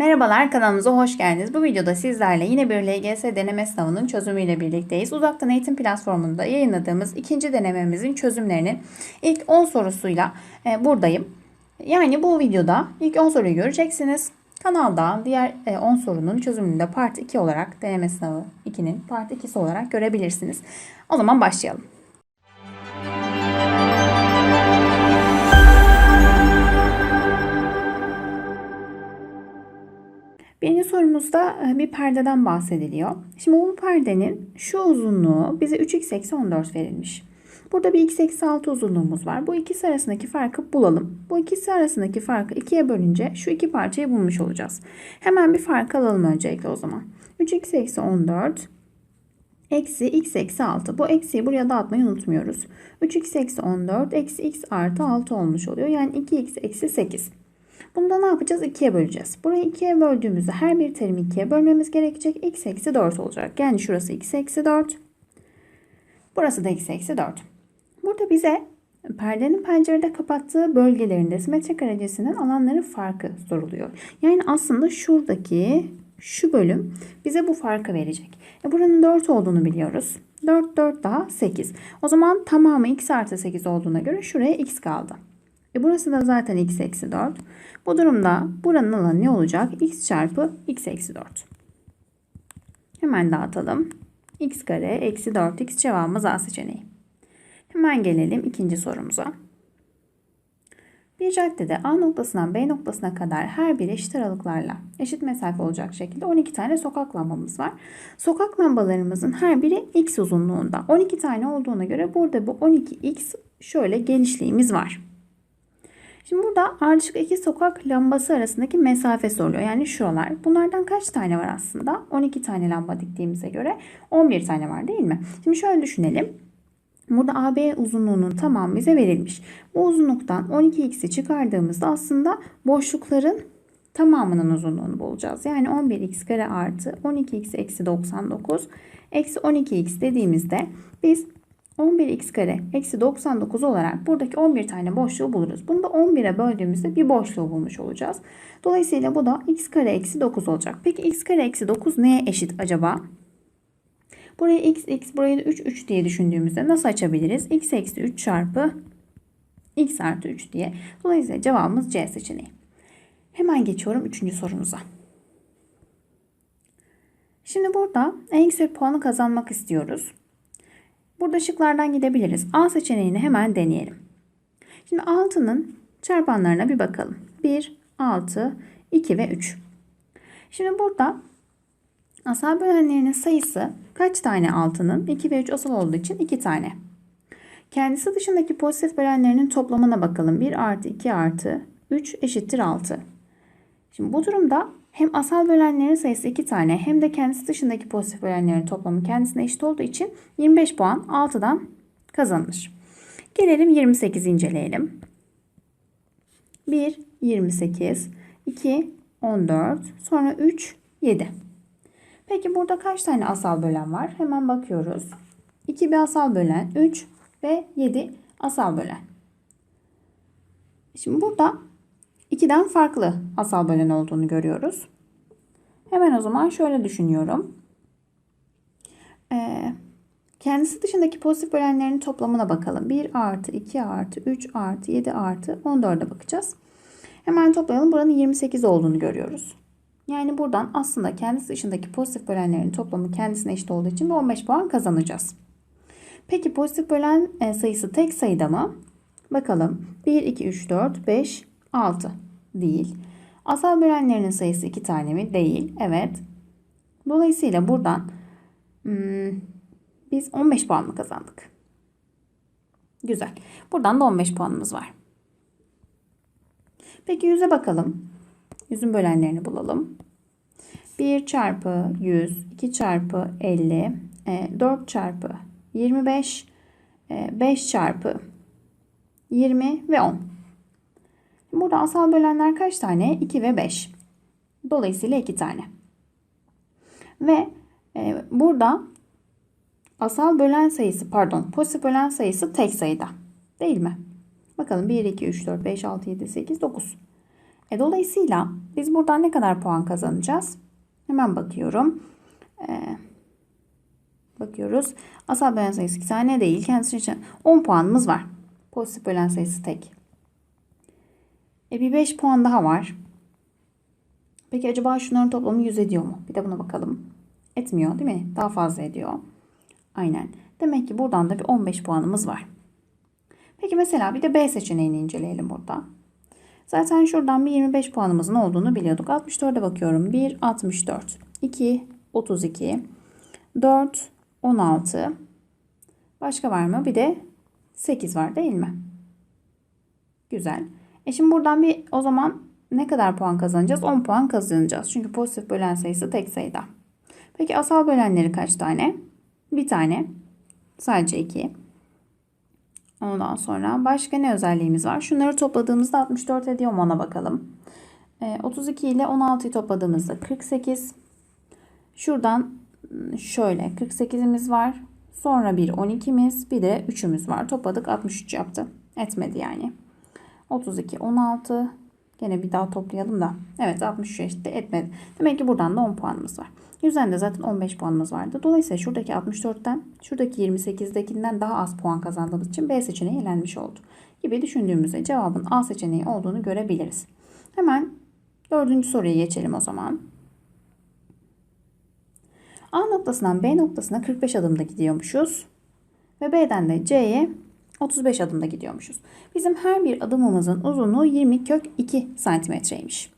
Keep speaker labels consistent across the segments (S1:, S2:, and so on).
S1: Merhabalar kanalımıza hoş geldiniz. Bu videoda sizlerle yine bir LGS deneme sınavının çözümüyle birlikteyiz. Uzaktan eğitim platformunda yayınladığımız ikinci denememizin çözümlerinin ilk 10 sorusuyla e, buradayım. Yani bu videoda ilk 10 soruyu göreceksiniz. Kanalda diğer e, 10 sorunun çözümünü de part 2 olarak deneme sınavı 2'nin part 2'si olarak görebilirsiniz. O zaman başlayalım. Birinci sorumuzda e, bir perdeden bahsediliyor. Şimdi bu perdenin şu uzunluğu bize 3x eksi 14 verilmiş. Burada bir x eksi 6 uzunluğumuz var. Bu ikisi arasındaki farkı bulalım. Bu ikisi arasındaki farkı ikiye bölünce şu iki parçayı bulmuş olacağız. Hemen bir fark alalım öncelikle o zaman. 3x eksi 14 eksi x eksi 6. Bu eksiyi buraya dağıtmayı unutmuyoruz. 3x eksi 14 eksi x artı 6 olmuş oluyor. Yani 2x eksi 8. Bunu da ne yapacağız? 2'ye böleceğiz. Burayı 2'ye böldüğümüzde her bir terimi 2'ye bölmemiz gerekecek. x eksi 4 olacak. Yani şurası x eksi 4. Burası da x eksi 4. Burada bize perdenin pencerede kapattığı bölgelerinde simetrik derecesinin alanların farkı soruluyor. Yani aslında şuradaki şu bölüm bize bu farkı verecek. E buranın 4 olduğunu biliyoruz. 4, 4 daha 8. O zaman tamamı x artı 8 olduğuna göre şuraya x kaldı. E burası da zaten x eksi 4. Bu durumda buranın alanı ne olacak? x çarpı x eksi 4. Hemen dağıtalım. x kare eksi 4x cevabımız A seçeneği. Hemen gelelim ikinci sorumuza. Bir caddede A noktasından B noktasına kadar her bir eşit aralıklarla eşit mesafe olacak şekilde 12 tane sokak lambamız var. Sokak lambalarımızın her biri x uzunluğunda. 12 tane olduğuna göre burada bu 12x şöyle genişliğimiz var. Şimdi burada ardışık iki sokak lambası arasındaki mesafe soruluyor. Yani şuralar. Bunlardan kaç tane var aslında? 12 tane lamba diktiğimize göre 11 tane var değil mi? Şimdi şöyle düşünelim. Burada AB uzunluğunun tamamı bize verilmiş. Bu uzunluktan 12x'i çıkardığımızda aslında boşlukların tamamının uzunluğunu bulacağız. Yani 11x kare artı 12x eksi 99 eksi 12x dediğimizde biz 11x kare eksi 99 olarak buradaki 11 tane boşluğu buluruz. Bunu da 11'e böldüğümüzde bir boşluğu bulmuş olacağız. Dolayısıyla bu da x kare eksi 9 olacak. Peki x kare eksi 9 neye eşit acaba? Burayı x, x, burayı da 3, 3 diye düşündüğümüzde nasıl açabiliriz? x eksi 3 çarpı x artı 3 diye. Dolayısıyla cevabımız C seçeneği. Hemen geçiyorum 3. sorumuza. Şimdi burada en yüksek puanı kazanmak istiyoruz. Burada şıklardan gidebiliriz. A seçeneğini hemen deneyelim. Şimdi 6'nın çarpanlarına bir bakalım. 1, 6, 2 ve 3. Şimdi burada asal bölenlerinin sayısı kaç tane 6'nın? 2 ve 3 asal olduğu için 2 tane. Kendisi dışındaki pozitif bölenlerinin toplamına bakalım. 1 artı 2 artı 3 eşittir 6. Şimdi bu durumda hem asal bölenlerin sayısı 2 tane hem de kendisi dışındaki pozitif bölenlerin toplamı kendisine eşit olduğu için 25 puan 6'dan kazanılır. Gelelim 28 inceleyelim. 1 28, 2 14, sonra 3 7. Peki burada kaç tane asal bölen var? Hemen bakıyoruz. 2 bir asal bölen, 3 ve 7 asal bölen. Şimdi burada 2'den farklı asal bölen olduğunu görüyoruz. Hemen o zaman şöyle düşünüyorum. Ee, kendisi dışındaki pozitif bölenlerin toplamına bakalım. 1 artı 2 artı 3 artı 7 artı 14'e bakacağız. Hemen toplayalım. Buranın 28 olduğunu görüyoruz. Yani buradan aslında kendisi dışındaki pozitif bölenlerin toplamı kendisine eşit olduğu için 15 puan kazanacağız. Peki pozitif bölen e, sayısı tek sayıda mı? Bakalım. 1, 2, 3, 4, 5, 6 değil. Asal bölenlerinin sayısı 2 tane mi? Değil. Evet. Dolayısıyla buradan hmm, biz 15 puan mı kazandık? Güzel. Buradan da 15 puanımız var. Peki 100'e bakalım. 100'ün bölenlerini bulalım. 1 çarpı 100, 2 çarpı 50, 4 çarpı 25, 5 çarpı 20 ve 10. Burada asal bölenler kaç tane? 2 ve 5. Dolayısıyla 2 tane. Ve e, burada asal bölen sayısı pardon pozitif bölen sayısı tek sayıda. Değil mi? Bakalım 1, 2, 3, 4, 5, 6, 7, 8, 9. E, dolayısıyla biz buradan ne kadar puan kazanacağız? Hemen bakıyorum. Ee, bakıyoruz. Asal bölen sayısı 2 tane değil. Kendisi için 10 puanımız var. Pozitif bölen sayısı tek. E bir 5 puan daha var. Peki acaba şunların toplamı 100 ediyor mu? Bir de buna bakalım. Etmiyor değil mi? Daha fazla ediyor. Aynen. Demek ki buradan da bir 15 puanımız var. Peki mesela bir de B seçeneğini inceleyelim burada. Zaten şuradan bir 25 puanımızın olduğunu biliyorduk. 64'e bakıyorum. 1, 64. 2, 32. 4, 16. Başka var mı? Bir de 8 var değil mi? Güzel. E şimdi buradan bir o zaman ne kadar puan kazanacağız? 10 puan kazanacağız. Çünkü pozitif bölen sayısı tek sayıda. Peki asal bölenleri kaç tane? Bir tane. Sadece 2. Ondan sonra başka ne özelliğimiz var? Şunları topladığımızda 64 ediyor mu ona bakalım. E, 32 ile 16'yı topladığımızda 48. Şuradan şöyle 48'imiz var. Sonra bir 12'miz bir de 3'ümüz var. Topladık 63 yaptı. Etmedi yani. 32, 16. Gene bir daha toplayalım da. Evet 63 eşitti etmedi. Demek ki buradan da 10 puanımız var. Yüzden de zaten 15 puanımız vardı. Dolayısıyla şuradaki 64'ten şuradaki 28'dekinden daha az puan kazandığımız için B seçeneği elenmiş oldu. Gibi düşündüğümüzde cevabın A seçeneği olduğunu görebiliriz. Hemen dördüncü soruya geçelim o zaman. A noktasından B noktasına 45 adımda gidiyormuşuz. Ve B'den de C'ye 35 adımda gidiyormuşuz. Bizim her bir adımımızın uzunluğu 20 kök 2 santimetreymiş.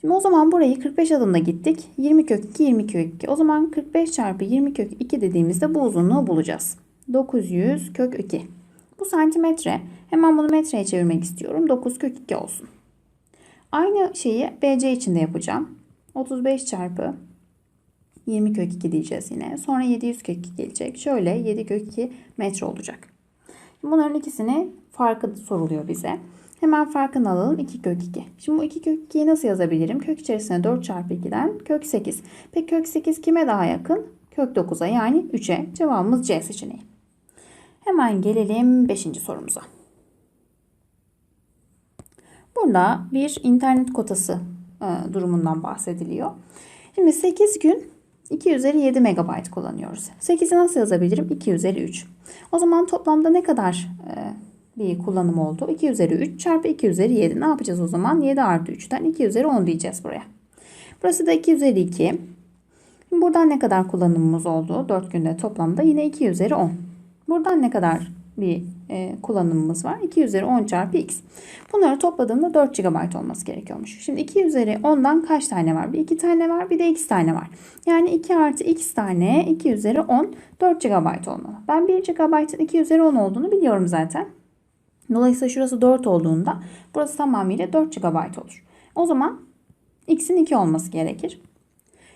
S1: Şimdi o zaman burayı 45 adımda gittik. 20 kök 2, 20 kök 2. O zaman 45 çarpı 20 kök 2 dediğimizde bu uzunluğu bulacağız. 900 kök 2. Bu santimetre. Hemen bunu metreye çevirmek istiyorum. 9 kök 2 olsun. Aynı şeyi BC için de yapacağım. 35 çarpı 20 kök 2 diyeceğiz yine. Sonra 700 kök 2 gelecek. Şöyle 7 kök 2 metre olacak. Bunların ikisini farkı soruluyor bize. Hemen farkını alalım. 2 kök 2. Şimdi bu 2 kök 2'yi nasıl yazabilirim? Kök içerisine 4 çarpı 2'den kök 8. Peki kök 8 kime daha yakın? Kök 9'a yani 3'e. Cevabımız C seçeneği. Hemen gelelim 5. sorumuza. Burada bir internet kotası e, durumundan bahsediliyor. Şimdi 8 gün 2 üzeri 7 MB kullanıyoruz. 8'i nasıl yazabilirim? 2 üzeri 3. O zaman toplamda ne kadar e, bir kullanım oldu? 2 üzeri 3 çarpı 2 üzeri 7. Ne yapacağız o zaman? 7 artı 3'ten 2 üzeri 10 diyeceğiz buraya. Burası da 2 üzeri 2. Buradan ne kadar kullanımımız oldu? 4 günde toplamda yine 2 üzeri 10. Buradan ne kadar bir kullanımımız var? 2 üzeri 10 çarpı x. Bunları topladığımda 4 GB olması gerekiyormuş. Şimdi 2 üzeri 10'dan kaç tane var? Bir 2 tane var bir de x tane var. Yani 2 artı x tane 2 üzeri 10 4 GB olmalı. Ben 1 GB'ın 2 üzeri 10 olduğunu biliyorum zaten. Dolayısıyla şurası 4 olduğunda burası tamamıyla 4 GB olur. O zaman x'in 2 olması gerekir.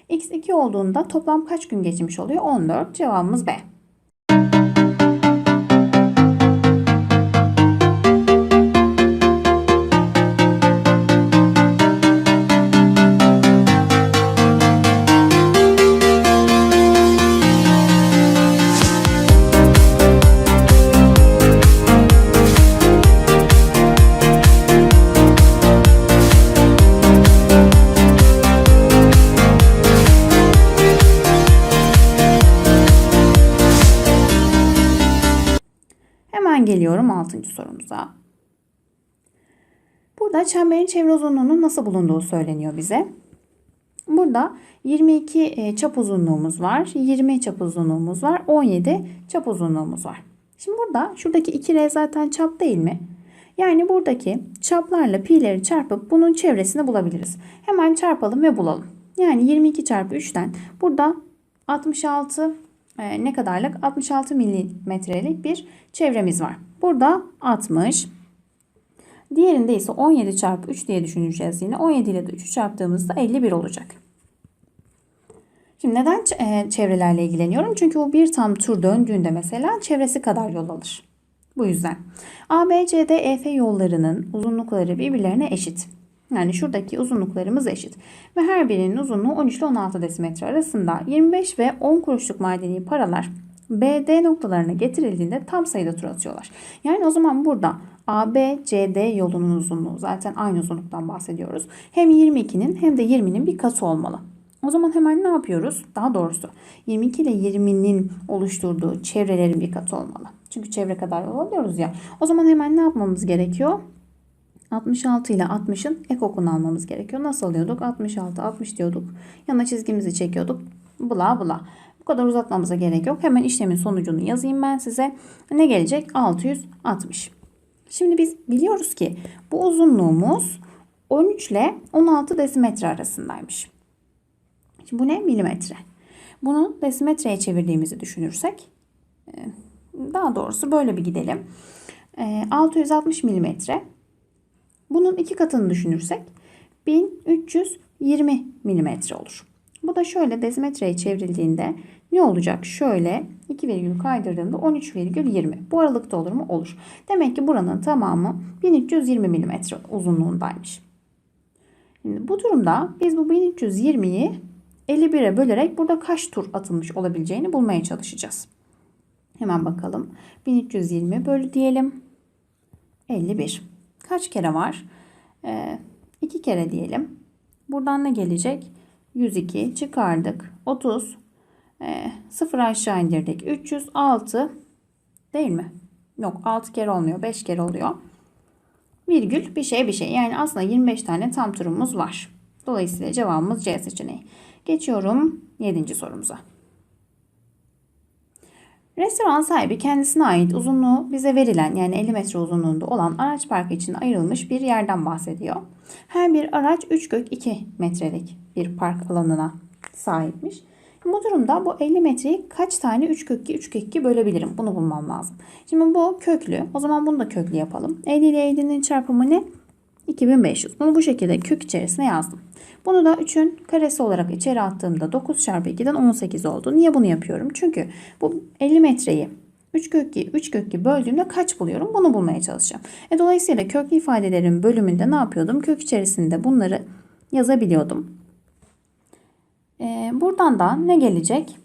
S1: x 2 olduğunda toplam kaç gün geçmiş oluyor? 14. Cevabımız B. 6. sorumuza. Burada çemberin çevre uzunluğunun nasıl bulunduğu söyleniyor bize. Burada 22 e, çap uzunluğumuz var. 20 çap uzunluğumuz var. 17 çap uzunluğumuz var. Şimdi burada şuradaki 2R zaten çap değil mi? Yani buradaki çaplarla pi'leri çarpıp bunun çevresini bulabiliriz. Hemen çarpalım ve bulalım. Yani 22 çarpı 3'ten burada 66 e, ne kadarlık? 66 milimetrelik bir çevremiz var. Burada 60. Diğerinde ise 17 çarpı 3 diye düşüneceğiz yine. 17 ile de 3'ü çarptığımızda 51 olacak. Şimdi neden e, çevrelerle ilgileniyorum? Çünkü bu bir tam tur döndüğünde mesela çevresi kadar yol alır. Bu yüzden. A, B, C, D, E, F yollarının uzunlukları birbirlerine eşit. Yani şuradaki uzunluklarımız eşit. Ve her birinin uzunluğu 13 ile 16 desimetre arasında 25 ve 10 kuruşluk madeni paralar BD noktalarına getirildiğinde tam sayıda tur atıyorlar. Yani o zaman burada AB, CD yolunun uzunluğu zaten aynı uzunluktan bahsediyoruz. Hem 22'nin hem de 20'nin bir katı olmalı. O zaman hemen ne yapıyoruz? Daha doğrusu 22 ile 20'nin oluşturduğu çevrelerin bir katı olmalı. Çünkü çevre kadar yol alıyoruz ya. O zaman hemen ne yapmamız gerekiyor? 66 ile 60'ın ekokunu almamız gerekiyor. Nasıl alıyorduk? 66, 60 diyorduk. Yana çizgimizi çekiyorduk. Bula bula. Bu kadar uzatmamıza gerek yok. Hemen işlemin sonucunu yazayım ben size. Ne gelecek? 660. Şimdi biz biliyoruz ki bu uzunluğumuz 13 ile 16 desimetre arasındaymış. Şimdi bu ne? Milimetre. Bunu desimetreye çevirdiğimizi düşünürsek daha doğrusu böyle bir gidelim. 660 milimetre. Bunun iki katını düşünürsek 1320 milimetre olur. Bu da şöyle desimetreye çevrildiğinde ne olacak? Şöyle 2 virgül kaydırdığımda 13,20. Bu aralıkta olur mu? Olur. Demek ki buranın tamamı 1320 milimetre uzunluğundaymış. Şimdi bu durumda biz bu 1320'yi 51'e bölerek burada kaç tur atılmış olabileceğini bulmaya çalışacağız. Hemen bakalım. 1320 bölü diyelim. 51. Kaç kere var? Ee, 2 kere diyelim. Buradan ne gelecek? 102 çıkardık. 30. E, 0 aşağı indirdik. 306 değil mi? Yok 6 kere olmuyor. 5 kere oluyor. Virgül bir şey bir şey. Yani aslında 25 tane tam turumuz var. Dolayısıyla cevabımız C seçeneği. Geçiyorum 7. sorumuza. Restoran sahibi kendisine ait uzunluğu bize verilen yani 50 metre uzunluğunda olan araç parkı için ayrılmış bir yerden bahsediyor. Her bir araç 3 kök 2 metrelik bir park alanına sahipmiş. Bu durumda bu 50 metreyi kaç tane 3 kök 2 3 kök 2 bölebilirim? Bunu bulmam lazım. Şimdi bu köklü. O zaman bunu da köklü yapalım. 50 ile 50'nin çarpımı ne? 2500. Bunu bu şekilde kök içerisine yazdım. Bunu da 3'ün karesi olarak içeri attığımda 9 çarpı 2'den 18 oldu. Niye bunu yapıyorum? Çünkü bu 50 metreyi 3 kök 2, 3 kök 2 böldüğümde kaç buluyorum? Bunu bulmaya çalışacağım. E, dolayısıyla köklü ifadelerin bölümünde ne yapıyordum? Kök içerisinde bunları yazabiliyordum. E, buradan da ne gelecek?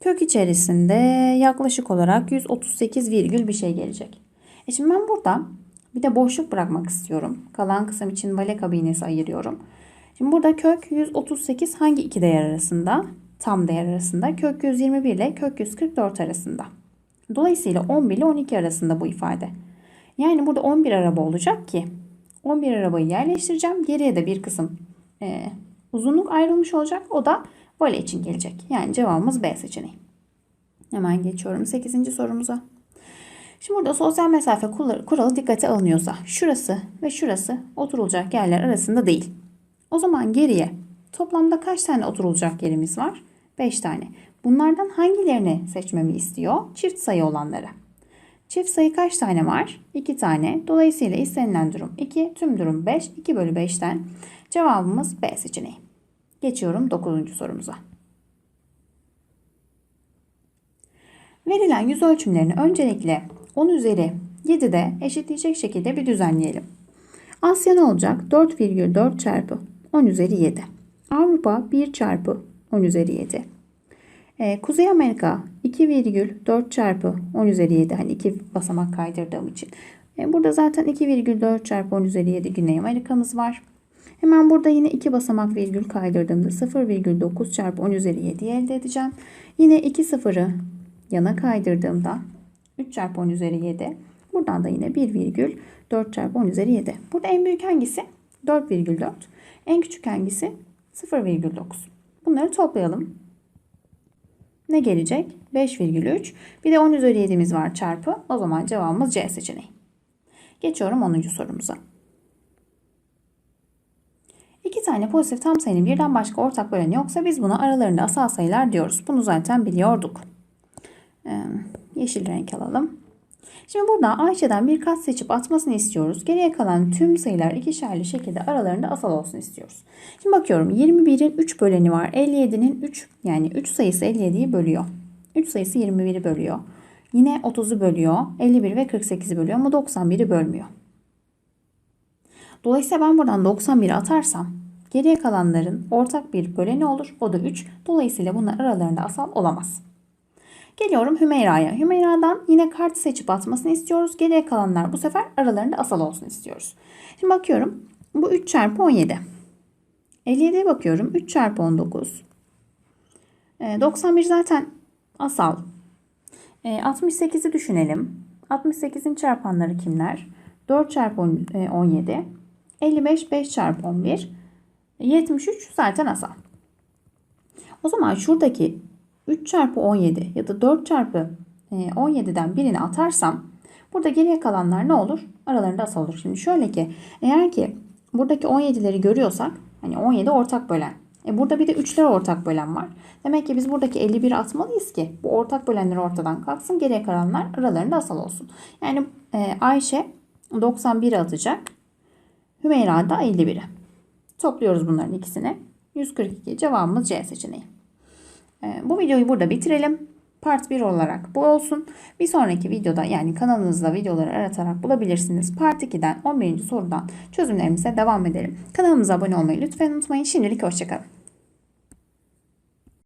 S1: Kök içerisinde yaklaşık olarak 138 virgül bir şey gelecek. E şimdi ben burada bir de boşluk bırakmak istiyorum. Kalan kısım için vale kabinesi ayırıyorum. Şimdi burada kök 138 hangi iki değer arasında? Tam değer arasında. Kök 121 ile kök 144 arasında. Dolayısıyla 11 ile 12 arasında bu ifade. Yani burada 11 araba olacak ki 11 arabayı yerleştireceğim. Geriye de bir kısım e, uzunluk ayrılmış olacak. O da vale için gelecek. Yani cevabımız B seçeneği. Hemen geçiyorum 8. sorumuza. Şimdi burada sosyal mesafe kuralı dikkate alınıyorsa şurası ve şurası oturulacak yerler arasında değil. O zaman geriye toplamda kaç tane oturulacak yerimiz var? 5 tane. Bunlardan hangilerini seçmemi istiyor? Çift sayı olanları. Çift sayı kaç tane var? 2 tane. Dolayısıyla istenilen durum 2, tüm durum 5. 2 bölü 5'ten cevabımız B seçeneği. Geçiyorum 9. sorumuza. Verilen yüz ölçümlerini öncelikle 10 üzeri 7'de eşitleyecek şekilde bir düzenleyelim. Asya ne olacak? 4,4 çarpı 10 üzeri 7. Avrupa 1 çarpı 10 üzeri 7. Ee, Kuzey Amerika 2,4 çarpı 10 üzeri 7. Hani iki basamak kaydırdığım için. Ee, burada zaten 2,4 çarpı 10 üzeri 7 Güney Amerika'mız var. Hemen burada yine iki basamak virgül kaydırdığımda 0,9 çarpı 10 üzeri 7'yi elde edeceğim. Yine 2 sıfırı yana kaydırdığımda 3 çarpı 10 üzeri 7. Buradan da yine 1 virgül 4 çarpı 10 üzeri 7. Burada en büyük hangisi? 4,4. En küçük hangisi? 0,9. Bunları toplayalım. Ne gelecek? 5,3. Bir de 10 üzeri 7'miz var çarpı. O zaman cevabımız C seçeneği. Geçiyorum 10. sorumuza. İki tane pozitif tam sayının birden başka ortak böleni yoksa biz buna aralarında asal sayılar diyoruz. Bunu zaten biliyorduk. Yeşil renk alalım. Şimdi burada Ayşe'den bir kat seçip atmasını istiyoruz. Geriye kalan tüm sayılar ikişerli şekilde aralarında asal olsun istiyoruz. Şimdi bakıyorum 21'in 3 böleni var. 57'nin 3 yani 3 sayısı 57'yi bölüyor. 3 sayısı 21'i bölüyor. Yine 30'u bölüyor. 51 ve 48'i bölüyor ama 91'i bölmüyor. Dolayısıyla ben buradan 91'i atarsam geriye kalanların ortak bir böleni olur. O da 3. Dolayısıyla bunlar aralarında asal olamaz. Geliyorum Hümeyra'ya. Hümeyra'dan yine kart seçip atmasını istiyoruz. Geriye kalanlar bu sefer aralarında asal olsun istiyoruz. Şimdi bakıyorum. Bu 3 çarpı 17. 57'ye bakıyorum. 3 çarpı 19. E, 91 zaten asal. E, 68'i düşünelim. 68'in çarpanları kimler? 4 çarpı on- e, 17. 55 5 çarpı 11. 73 zaten asal. O zaman şuradaki 3 çarpı 17 ya da 4 çarpı e, 17'den birini atarsam burada geriye kalanlar ne olur? Aralarında asal olur. Şimdi şöyle ki eğer ki buradaki 17'leri görüyorsak hani 17 ortak bölen. E burada bir de 3'ler ortak bölen var. Demek ki biz buradaki 51'i atmalıyız ki bu ortak bölenler ortadan kalksın. Geriye kalanlar aralarında asal olsun. Yani e, Ayşe 91'i atacak. Hümeyra da 51'i. Topluyoruz bunların ikisini. 142 cevabımız C seçeneği. Ee, Bu videoyu burada bitirelim. Part 1 olarak bu olsun. Bir sonraki videoda yani kanalınızda videoları aratarak bulabilirsiniz. Part 2'den 11. sorudan çözümlerimize devam edelim. Kanalımıza abone olmayı lütfen unutmayın. Şimdilik hoşçakalın.